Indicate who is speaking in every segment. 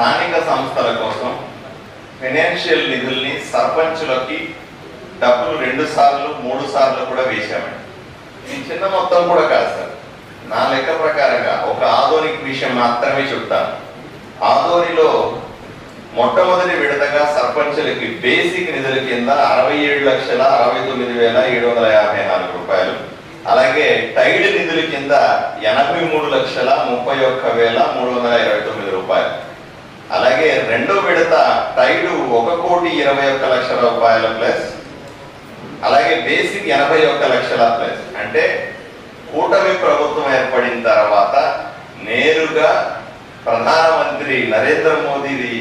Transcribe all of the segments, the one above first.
Speaker 1: స్థానిక సంస్థల కోసం ఫైనాన్షియల్ నిధుల్ని సర్పంచులకి డబ్బులు రెండు సార్లు మూడు సార్లు కూడా వేశామండి. ఇది చిన్న మొత్తం కూడా కాదు సార్. నా లెక్క ప్రకారంగా ఒక ఆధోనిక్ విషయం మాత్రమే చెప్తాను. ఆధోనిలో మొట్టమొదటి విడతగా సర్పంచులకి బేసిక్ నిధుల కింద అరవై ఏడు లక్షల అరవై తొమ్మిది వేల ఏడు వందల యాభై నాలుగు రూపాయలు. అలాగే టైడ్ నిధుల కింద ఎనభై మూడు లక్షల ముప్పై ఒక్క వేల మూడు వందల ఇరవై తొమ్మిది రూపాయలు. అలాగే రెండో విడత టైడు ఒక కోటి ఇరవై ఒక్క లక్షల రూపాయల ప్లస్ అలాగే బేసిక్ ఎనభై ఒక్క లక్షల ప్లస్ అంటే కూటమి ప్రభుత్వం ఏర్పడిన తర్వాత నేరుగా ప్రధానమంత్రి నరేంద్ర మోదీది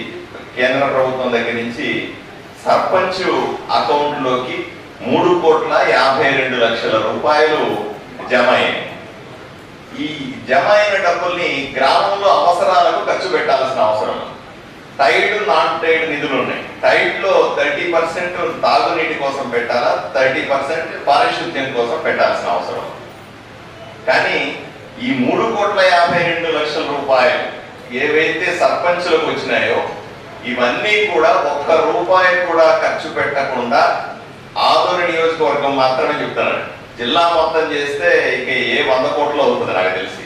Speaker 1: కేంద్ర ప్రభుత్వం దగ్గర నుంచి సర్పంచ్ అకౌంట్లోకి మూడు కోట్ల యాభై రెండు లక్షల రూపాయలు జమ అయ్యాయి ఈ జమ అయిన డబ్బుల్ని గ్రామంలో అవసరాలకు ఖర్చు పెట్టాల్సిన అవసరం ఉంది. టైడ్ నాన్ టైడ్ నిధులు ఉన్నాయి. టైడ్లో థర్టీ పర్సెంట్ తాగునీటి కోసం పెట్టాలా? థర్టీ పర్సెంట్ పారిశుద్ధ్యం కోసం పెట్టాల్సిన అవసరం. కానీ ఈ మూడు కోట్ల యాభై రెండు లక్షల రూపాయలు ఏవైతే సర్పంచులకు వచ్చినాయో ఇవన్నీ కూడా ఒక్క రూపాయి కూడా ఖర్చు పెట్టకుండా ఆదోని నియోజకవర్గం మాత్రమే చెప్తాను జిల్లా మొత్తం చేస్తే ఇక ఏ వంద కోట్లు అవుతుంది నాకు తెలిసి.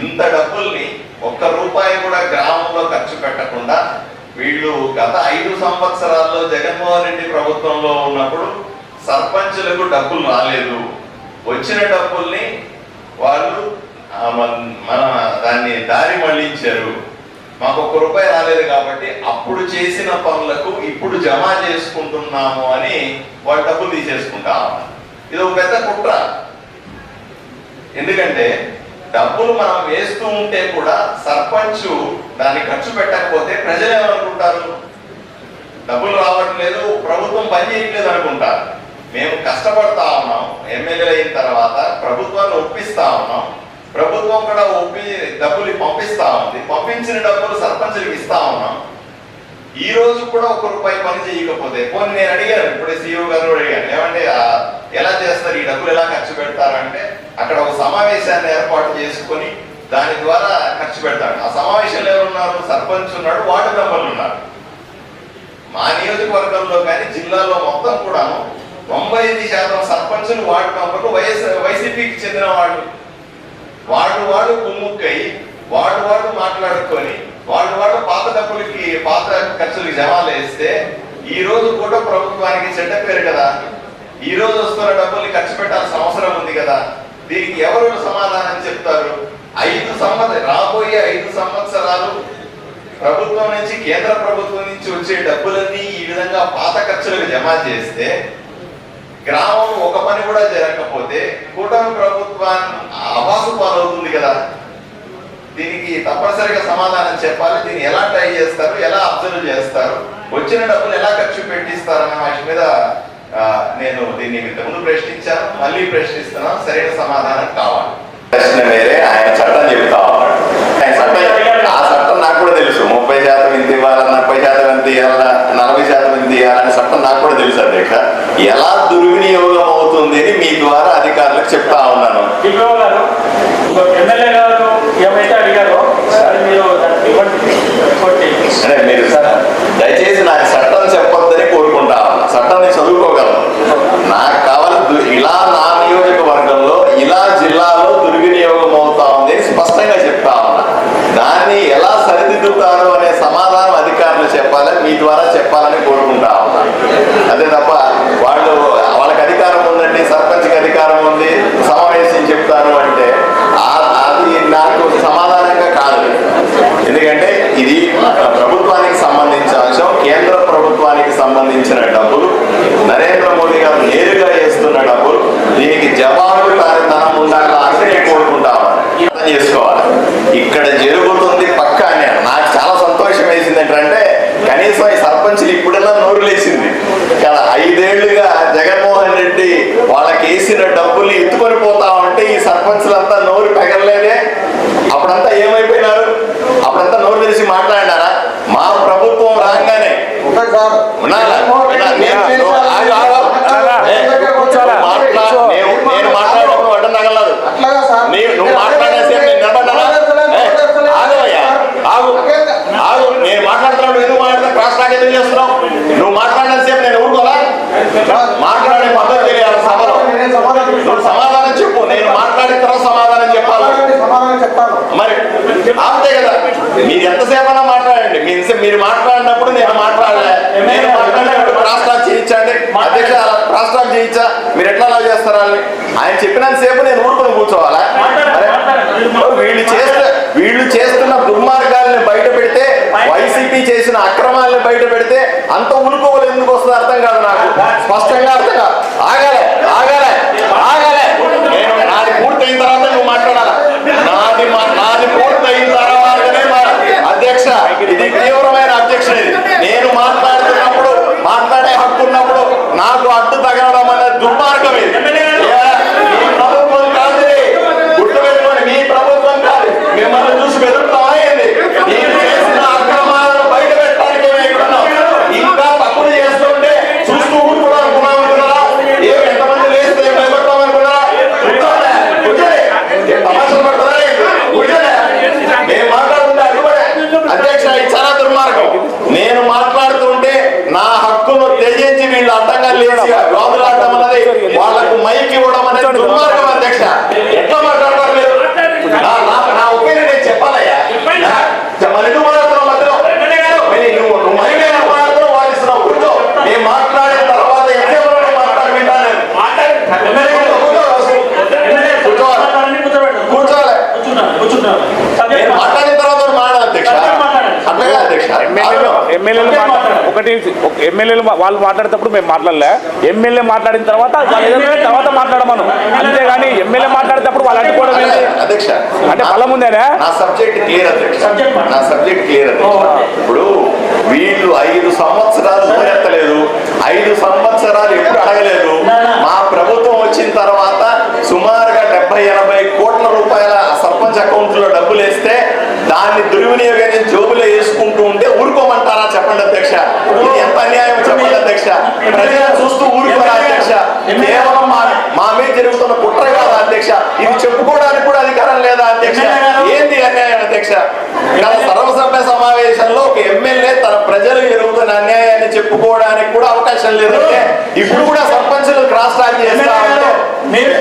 Speaker 1: ఇంత డబ్బుల్ని ఒక్క రూపాయి కూడా గ్రామంలో ఖర్చు పెట్టకుండా వీళ్ళు గత ఐదు సంవత్సరాల్లో జగన్మోహన్ రెడ్డి ప్రభుత్వంలో ఉన్నప్పుడు సర్పంచులకు డబ్బులు రాలేదు. వచ్చిన డబ్బుల్ని వాళ్ళు మన- దాన్ని దారి మళ్ళించారు. మాకు ఒక్క రూపాయి రాలేదు కాబట్టి అప్పుడు చేసిన పనులకు ఇప్పుడు జమ చేసుకుంటున్నాము అని వాళ్ళు డబ్బులు తీసేసుకుంటా ఇది ఒక పెద్ద కుట్ర. ఎందుకంటే డబ్బులు మనం వేస్తూ ఉంటే కూడా సర్పంచ్ దాన్ని ఖర్చు పెట్టకపోతే ప్రజలు ఏమనుకుంటారు? డబ్బులు రావట్లేదు ప్రభుత్వం పని చేయట్లేదు అనుకుంటారు. మేము కష్టపడతా ఉన్నాం. ఎమ్మెల్యే అయిన తర్వాత ప్రభుత్వాన్ని ఒప్పిస్తా ఉన్నాం. ప్రభుత్వం కూడా ఒప్పి డబ్బులు పంపిస్తా ఉంది. పంపించిన డబ్బులు సర్పంచులకు ఇస్తా ఉన్నాం. ఈ రోజు కూడా ఒక రూపాయి పని చేయకపోతే పోనీ నేను అడిగాను ఇప్పుడే సీఈఓ గారు అడిగాను ఏమంటే ఎలా చేస్తారు? ఈ డబ్బులు ఎలా ఖర్చు పెడతారంటే అక్కడ ఒక సమావేశాన్ని ఏర్పాటు చేసుకొని దాని ద్వారా ఖర్చు పెడతాడు ఆ సమావేశంలో ఎవరున్నారు? సర్పంచ్ ఉన్నాడు వార్డు మెంబర్లు ఉన్నారు. మా నియోజకవర్గంలో కానీ జిల్లాలో మొత్తం కూడాను తొంభై ఎనిమిది శాతం సర్పంచులు వార్డు మెంబర్లు వైఎస్ వైసీపీకి చెందిన వాళ్ళు. వాడు వాడు కుమ్ముక్కై వాడు వాడు మాట్లాడుకొని వాడు వాడు పాత డబ్బులకి పాత ఖర్చులకి జమాలు వేస్తే ఈ రోజు కూడా ప్రభుత్వానికి చెడ్డ పేరు కదా. ఈ రోజు వస్తున్న డబ్బుల్ని ఖర్చు పెట్టాల్సిన అవసరం ఉంది కదా. దీనికి ఎవరు సమాధానం చెప్తారు? ఐదు సంవత్సర రాబోయే ఐదు సంవత్సరాలు ప్రభుత్వం నుంచి కేంద్ర ప్రభుత్వం నుంచి వచ్చే డబ్బులన్నీ ఈ విధంగా పాత ఖర్చులకు జమ చేస్తే గ్రామం ఒక పని కూడా జరగకపోతే కూటమి ప్రభుత్వాన్ని అవాసు పాలవుతుంది కదా. దీనికి తప్పనిసరిగా సమాధానం చెప్పాలి. దీన్ని ఎలా ట్రై చేస్తారు? ఎలా అబ్జర్వ్ చేస్తారు? వచ్చిన డబ్బులు ఎలా ఖర్చు పెట్టిస్తారు అనే వాటి మీద నేను దీన్ని ఇంతకుముందు ప్రశ్నించాను మళ్ళీ ప్రశ్నిస్తున్నాను సరైన సమాధానం కావాలి. ప్రశ్న వేరే ఆయన చట్టం చెప్తా ఉన్నాడు. ఆయన చట్టం ఆ చట్టం నాకు కూడా తెలుసు. ముప్పై శాతం ఇంత ఇవ్వాలా ముప్పై శాతం ఎంత ఇవ్వాలా నలభై శాతం ఎంత ఇవ్వాలని చట్టం నాకు కూడా తెలుసు అధ్యక్ష. ఎలా దుర్వినియోగం అవుతుంది అని మీ ద్వారా అధికారులకు చెప్తా ఉన్నాను.
Speaker 2: ఎమ్మెల్యే గారు ఏమైతే అడిగారో మీరు ఇవ్వండి.
Speaker 1: అంటే మీరు దయచేసి నాకు చట్టం చెప్పొద్దని కోరుకుంటా చట్టాన్ని నేను చదువుకోగలను. నాకు కావాలి ఇలా నా నియోజకవర్గంలో ఇలా జిల్లాలో దుర్వినియోగం అవుతా ఉంది అని స్పష్టంగా చెప్తా ఉన్నా దాన్ని ఎలా సరిదిద్దుతారు అనే సమాధానం అధికారులు చెప్పాలి మీ ద్వారా చెప్పాలని కోరుకుంటా ఉన్నా అంతే తప్ప వాళ్ళు వాళ్ళకి అధికారం ఉందండి సర్పంచ్కి అధికారం ఉంది సమావేశం చెప్తారు అంటే ఆ- అది నాకు సమాధానంగా కాదు ఎందుకంటే ఇది ప్రభుత్వానికి సంబంధించిన అంశం కేంద్ర ప్రభుత్వానికి సంబంధించిన డబ్బులు నరేంద్ర మోదీ గారు నేరుగా వేస్తున్న డబ్బులు దీనికి జవాబు ధనం ఉండాలా అని నేను కోరుకుంటా ఉన్నాను. అర్థం చేసుకోవాలి ఇక్కడ జరుగుతుంది పక్క అని నాకు చాలా సంతోషం వేసింది ఏంటంటే కనీసం ఈ సర్పంచ్లు ఇప్పుడన్నా నోరు లేచింది కదా ఐదేళ్ళుగా జగన్మోహన్ రెడ్డి వాళ్ళకి వేసిన డబ్బులు ఎంతసేపైనా మాట్లాడండి. మీ ఇంత- మీరు మాట్లాడినప్పుడు నేను మాట్లాడలే. నేను మాట్లాడినప్పుడు టాక్ చేయించండి. అధ్యక్ష టాక్ చేయించా. మీరు ఎట్లా అలా చేస్తారా? ఆయన చెప్పినంత సేపు నేను ఊరుకొని కూర్చోవాలా? వీళ్ళు చేస్తే వీళ్ళు చేస్తున్న దుర్మార్గాల్ని బయట పెడితే వైసీపీ చేసిన అక్రమాలను బయట పెడితే అంత ఉలుకోవలు ఎందుకు వస్తుంది అర్థం కాదు నాకు స్పష్టంగా అర్థం కాదు ఆగాలే ఆగాలే ఆగాలే నేను నాది పూర్తయిన తర్వాత నువ్వు మాట్లాడాలా నాది మా- నాది పూర్తయిన తర్వాతనే మా అధ్యక్ష ఇది తీవ్రమైన అధ్యక్ష ఇది నేను మాట్లాడుతున్నప్పుడు మాట్లాడే హక్కు ఉన్నప్పుడు నాకు అడ్డు తగలడం అనేది దుర్మార్గం ఇది ఏ, మీ ప్రభుత్వం కాదు ఇది. గుర్తుపెట్టుకోండి మీ ప్రభుత్వం కాదు మిమ్మల్ని చూసి బెదురుతామా ఏంది మీరు చేసిన అక్రమాలను బయట పెట్టడానికి మేము ఇక్కడ ఉన్నాం. ఇంకా తప్పులు చేస్తుంటే చూస్తూ ఊరుకోవడం అనుకున్నాం అనుకున్నారా ఏం ఎంతమంది లేస్తే భయపడతాం అనుకున్నారా కూర్చోండి, కూర్చోండి. ఏం తమాషాలు పడతారా ఏంటి? కూర్చోండి. మేము మాట్లాడుతుంటే అడ్డుపడే అధ్యక్ష ఇది చాలా దుర్మార్గం నేను మాట్లాడుతుంటే నా హక్కును త్యజించి వీళ్ళు అడ్డంగా లేచి రోగులాడటం అన్నది వాళ్ళకు మైక్ ఇవ్వడం అనేది దుర్మార్గం అధ్యక్ష ఎట్లా మాట్లాడతారు మీరు నా- నా- నా ఒపీనియన్ నేను చెప్పాలయ్యా నా- మరి ఎందుకు మాట్లాడుతున్నావు మధ్యలో మరి నువ్వు నువ్వు మైక్ మీద మాట్లాడుతున్నావు వాదిస్తున్నావు కూర్చో నేను మాట్లాడిన తర్వాత ఎంతసేపు నువ్వు మాట్లాడి వింటాను నేను. కూర్చోవాలి నేను మాట్లాడిన తర్వాత నువ్వు మాట్లాడాలి అధ్యక్ష అట్లాగే అధ్యక్ష
Speaker 3: ఎమ్మెల్యేలు ఎమ్మెల్యేలు మాట్లా- ఒకటి ఒక ఎమ్మెల్యేలు వాళ్ళు మాట్లాడేటప్పుడు మేము మాట్లాడలే ఎమ్మెల్యే మాట్లాడిన తర్వాత తర్వాత మాట్లాడమను అంతేగాని ఎమ్మెల్యే మాట్లాడేటప్పుడు వాళ్ళు అడ్డుకోవడం ఏంటి
Speaker 1: అధ్యక్ష
Speaker 3: అంటే బలం ఉందేనా
Speaker 1: నా సబ్జెక్ట్ క్లియర్ అధ్యక్ష. నా సబ్జెక్ట్ క్లియర్. ఇప్పుడు వీళ్ళు ఐదు సంవత్సరాలు ఊరెత్తలేదు ఐదు సంవత్సరాలు ఎప్పుడు అడగలేదు. మా ప్రభుత్వం వచ్చిన తర్వాత సుమారుగా డెబ్బై ఎనభై కోట్ల రూపాయల సర్పంచ్ అకౌంట్లో డబ్బులు వేస్తే దాన్ని దుర్వినియోగం జోబులో వేసుకుంటూ ఉంటే ఊరుకోమంటారా చెప్పండి అధ్యక్ష? ఇది ఎంత అన్యాయం చెప్పండి అధ్యక్ష. ప్రజలు చూస్తూ ఊరుకోరా అధ్యక్ష. కేవలం మా మా మీద జరుగుతున్న కుట్ర కాదా అధ్యక్ష? ఇది చెప్పుకోవడానికి కూడా అధికారం లేదా అధ్యక్ష? ఏంది అన్యాయం అధ్యక్ష? గత సర్వసభ్య సమావేశంలో ఒక ఎమ్మెల్యే తన ప్రజలు జరుగుతున్న అన్యాయాన్ని చెప్పుకోవడానికి కూడా అవకాశం లేదంటే ఇప్పుడు కూడా సర్పంచులు క్రాస్ టాక్ చేస్తా ఉంటే
Speaker 2: మీరు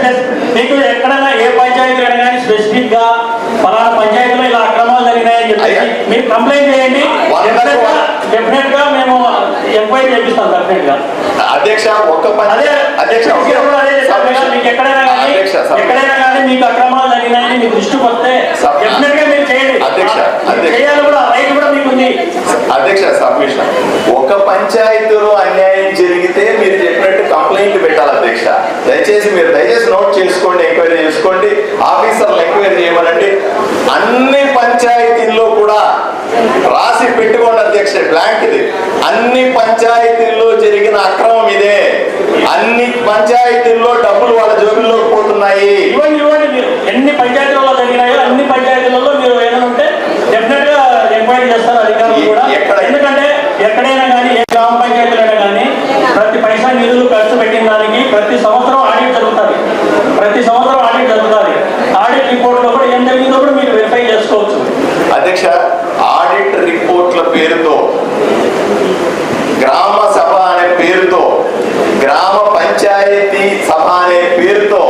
Speaker 2: మీకు ఎక్కడైనా ఏ పంచాయతీ కానీ స్పెసిఫిక్గా ఫలానా పంచాయతీలో ఇలా అక్రమాలు జరిగినాయని
Speaker 1: అయ్యా.
Speaker 2: చెప్పి మీరు కంప్లైంట్ చేయండి. డెఫినెట్గా మేము ఎంక్వైరీ చేపిస్తాం డెఫినెట్గా.
Speaker 1: అధ్యక్ష ఒక్క పని
Speaker 2: అదే
Speaker 1: అధ్యక్ష
Speaker 2: మీకు ఎక్కడైనా కానీ ఎక్కడైనా కానీ మీకు అక్రమాలు జరిగినాయని మీకు దృష్టికి వస్తే డెఫినెట్గా మీరు చేయండి.
Speaker 1: అధ్యక్ష.
Speaker 2: చేయాలి కూడా రైట్ కూడా మీకు ఉంది.
Speaker 1: అధ్యక్ష సబ్మిషన్. ఒక పంచాయతీలో అన్యాయం జరిగితే మీరు చెప్పినట్టు కంప్లైంట్ పెట్టాలి అధ్యక్ష. దయచేసి మీరు దయచేసి నోట్ చేసుకోండి ఎంక్వైరీ చేసుకోండి. ఆఫీసర్లు ఎంక్వైరీ చేయమనండి అన్ని పంచాయతీల్లో కూడా రాసి బ్లాంక్ ఇది అన్ని పంచాయతీల్లో జరిగిన అక్రమం ఇదే. అన్ని పంచాయతీల్లో డబ్బులు వాళ్ళ జోబుల్లోకి పోతున్నాయి.
Speaker 2: ఇవ్వండి ఇవ్వండి మీరు. ఎన్ని పంచాయతీలలో జరిగినాయో అన్ని పంచాయతీలలో మీరు ఏమైనా ఉంటే డెఫినెట్గా ఎంక్వైరీ చేస్తారు అధికారులు కూడా.
Speaker 1: ఎక్కడ-
Speaker 2: ఎందుకంటే ఎక్కడైనా కానీ ఏ గ్రామ పంచాయతీలైనా కానీ ప్రతి పైసా నిధులు ఖర్చు పెట్టిన దానికి ప్రతి సంవత్సరం ఆడిట్ జరుగుతుంది ప్రతి సంవత్సరం ఆడిట్ జరుగుతుంది ఆడిట్ రిపోర్ట్లో కూడా ఏం జరిగిందో కూడా మీరు వెరిఫై చేసుకోవచ్చు
Speaker 1: అధ్యక్ష ఆడిట్ రిపోర్ట్ల పేరుతో గ్రామ సభ అనే పేరుతో గ్రామ పంచాయతీ సభ అనే పేరుతో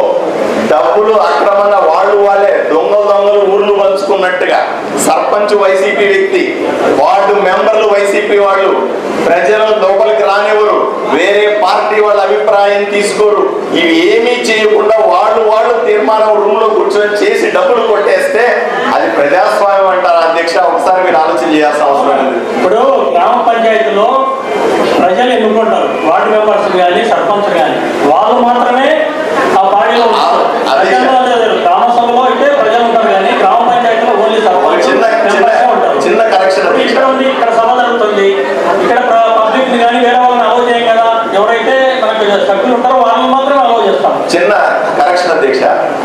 Speaker 1: డబ్బులు అక్రమంగా వాళ్ళు వాళ్ళే దొంగలు దొంగలు ఊర్లు పంచుకున్నట్టుగా సర్పంచ్ వైసీపీ వ్యక్తి వార్డు మెంబర్లు వైసీపీ వాళ్ళు ప్రజలు లోపలికి రానివ్వరు వేరే పార్టీ వాళ్ళ అభిప్రాయం తీసుకోరు. ఇవి ఏమీ చేయకుండా వాళ్ళు వాళ్ళు తీర్మానం రూమ్లో కూర్చొని చేసి డబ్బులు కొట్టేస్తే అది ప్రజాస్వామ్యం ఒకసారి మీరు ఆలోచన చేయాల్సిన అవసరం ఉంది
Speaker 2: ఇప్పుడు గ్రామ పంచాయతీలో ప్రజలు ఎన్నుకుంటారు. వార్డు మెంబర్స్ కానీ సర్పంచ్ కానీ వాళ్ళు మాత్రమే ఆ పార్టీలో లేదు. గ్రామ సభలో అయితే ప్రజలు ఉంటారు కానీ గ్రామ పంచాయతీలో ఓన్లీ సర్పంచ్
Speaker 1: చిన్న కరెక్షన్
Speaker 2: ఇప్పుడు
Speaker 1: అధ్యక్ష
Speaker 2: ఇక్కడ ఉంది ఇక్కడ సభ జరుగుతుంది ఇక్కడ పబ్లిక్ని కానీ వేరే వాళ్ళని అలౌ చేయం కదా ఎవరైతే మనకు సభ్యులు ఉంటారో వాళ్ళని మాత్రమే అలౌ చేస్తాం
Speaker 1: చిన్న కరెక్షన్ అధ్యక్ష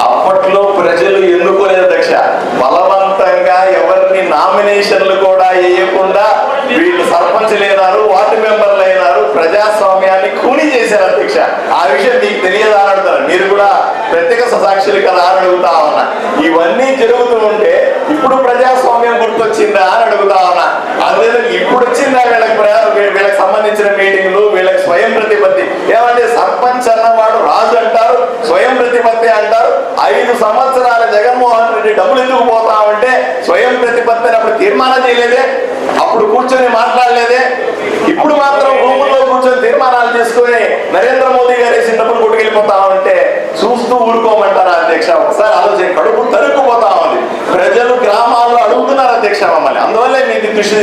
Speaker 1: అప్పట్లో ప్రజలు ఎన్నుకోలేదు అధ్యక్ష బలవంతంగా ఎవరిని నామినేషన్లు కూడా వేయకుండా వీళ్ళు సర్పంచ్లు అయినారు వార్డు మెంబర్లు అయినారు ప్రజాస్వామ్యాన్ని కూని చేశారు అధ్యక్ష ఆ విషయం మీకు తెలియదా అని అడుగుతారు మీరు కూడా ప్రత్యేక సాక్షులు కదా అని అడుగుతా ఉన్నా. ఇవన్నీ జరుగుతూ ఉంటే ఇప్పుడు ప్రజాస్వామ్యం గుర్తొచ్చిందా అని అడుగుతా ఉన్నా. అదే ఇప్పుడు వచ్చిందా వీళ్ళకి వీళ్ళకి సంబంధించిన మీటింగ్లు వీళ్ళకి స్వయం ప్రతిపత్తి. ఏమంటే సర్పంచ్ అన్నవాడు రాజు అంటారు స్వయం ప్రతిపత్తి అంటారు. ఐదు సంవత్సరాల జగన్మోహన్ రెడ్డి డబ్బులు ఎందుకు పోతా ఉంటే స్వయం ప్రతిపత్తి అని అప్పుడు తీర్మానం చేయలేదే? అప్పుడు కూర్చొని మాట్లాడలేదే? ఇప్పుడు మాత్రం భూముల్లో కూర్చొని తీర్మానాలు చేసుకుని నరేంద్ర మోదీ గారు వేసిన డబ్బులు కొట్టుకెళ్ళిపోతా ఉంటే చూస్తూ ఊరుకోమంటారా అధ్యక్ష? ఒకసారి ఆలోచన కడుపు తరుక్కుపోతా ఉంది. ప్రజలు గ్రామాల్లో అడుగుతున్నారు అధ్యక్ష మమ్మల్ని. అందువల్లే మీ దృష్టి